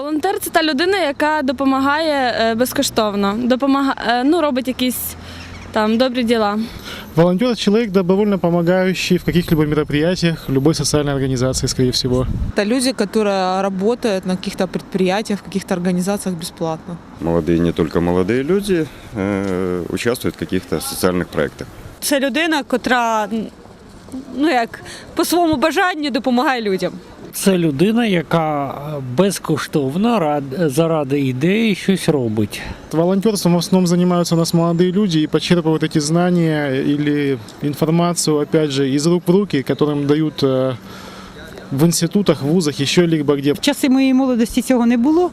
Волонтер це та людина, яка допомагає е, безкоштовно, допомагає, ну, робить якісь там добрі діла. Волонтер – человек, добровольно помогающий в каких-либо мероприятиях, в любой социальной организации, скорее всего. Это люди, которые работают на каких-то предприятиях, в каких-то организациях бесплатно. Молодые, не только молодые люди э, участвуют в каких-то социальных проектах. Це людина, котра ну як по своєму бажанню допомагає людям. Це людина, яка безкоштовно рад- заради ідеї щось робить. Волонтерством в основном занимаются у нас молодые люди и почерпывают эти знания или информацию, опять же, из рук в руки, которым дают э, в институтах, вузах, еще либо где. В часи моєї молодості цього не було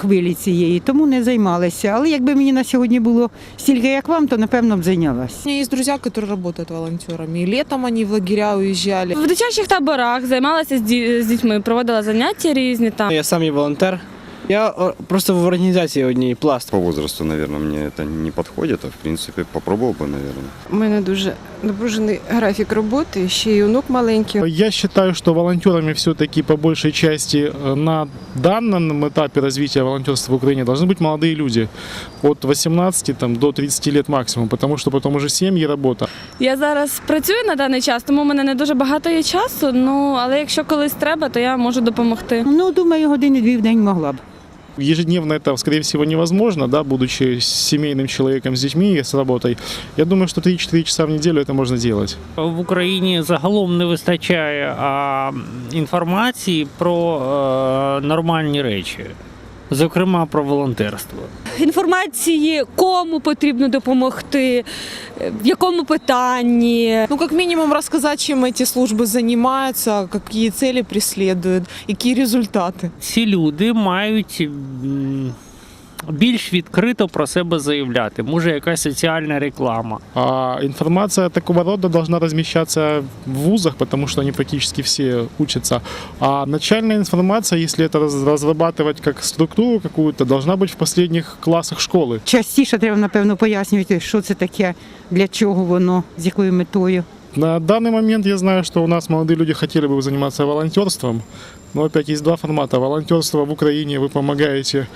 хвилі цієї, тому не займалася. Але якби мені на сьогодні було стільки, як вам, то напевно б зайнялась. У мене є друзі, які працюють волонтерами. І літом вони в лагеря уїжджали. В дитячих таборах займалася з, ді- з дітьми, проводила заняття різні там. Я сам є волонтер. Я о, просто в організації одній пласт. По возрасту, наверное, мне это не подходит, а в принципе попробовал бы, наверное. У мене дуже напружений графік роботи, ще й онук маленький. Я считаю, что волонтерами все-таки по большей части э, на данном этапе развития волонтерства в Украине должны быть молодые люди от 18 там, до 30 лет максимум, потому что потом уже семьи, работа. Я зараз працюю на даний час, тому в мене не дуже багато є часу. Ну але якщо колись треба, то я можу допомогти. Ну, думаю, години-дві в день могла б. Ежедневно это, скорее всего, невозможно, да, будучи семейным человеком с детьми и с работой. Я думаю, что 3-4 часа в неделю это можно делать. В Україні загалом не вистачає а, інформації про е, нормальні речі, зокрема про волонтерство. Інформації, кому потрібно допомогти, е, в якому питанні. Ну, как минимум, рассказать, чем эти службы занимаются, какие цели преследуют, и какие результаты. Ці люди мають м, більш відкрито про себе заявляти. Може, якась соціальна реклама. А информация такого рода должна размещаться в вузах, потому что они практически все учатся. А начальная информация, если это раз- разрабатывать как структуру какую-то, должна быть в последних классах школы. Частіше треба, напевно, пояснювати, що це таке, для чого воно, з якою метою. На данный момент я знаю, что у нас молодые люди хотели бы заниматься волонтерством, но опять есть два формата. Волонтерство в Украине вы помогаете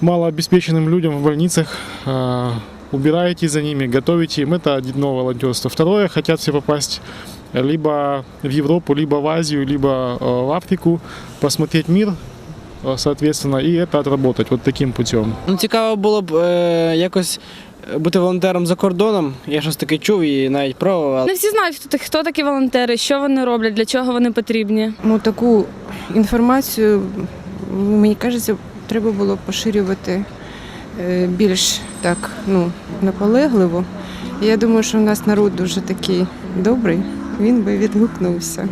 малообеспеченным людям в больницах, а, убираете за ними, готовите им. Это одно волонтерство. Второе, хотят все попасть либо в Европу, либо в Азию, либо э, в Африку, посмотреть мир, э, соответственно, и это отработать вот таким путем. Ну, цікаво було б е, якось бути волонтером за кордоном. Я щось таке чув і навіть пробував. Не всі знають, хто, так- хто такі волонтери, що вони роблять, для чого вони потрібні. Ну, таку інформацію, мені кажеться, треба було поширювати е, більш так ну, наполегливо. Я думаю, що в нас народ дуже такий добрий, він би відгукнувся.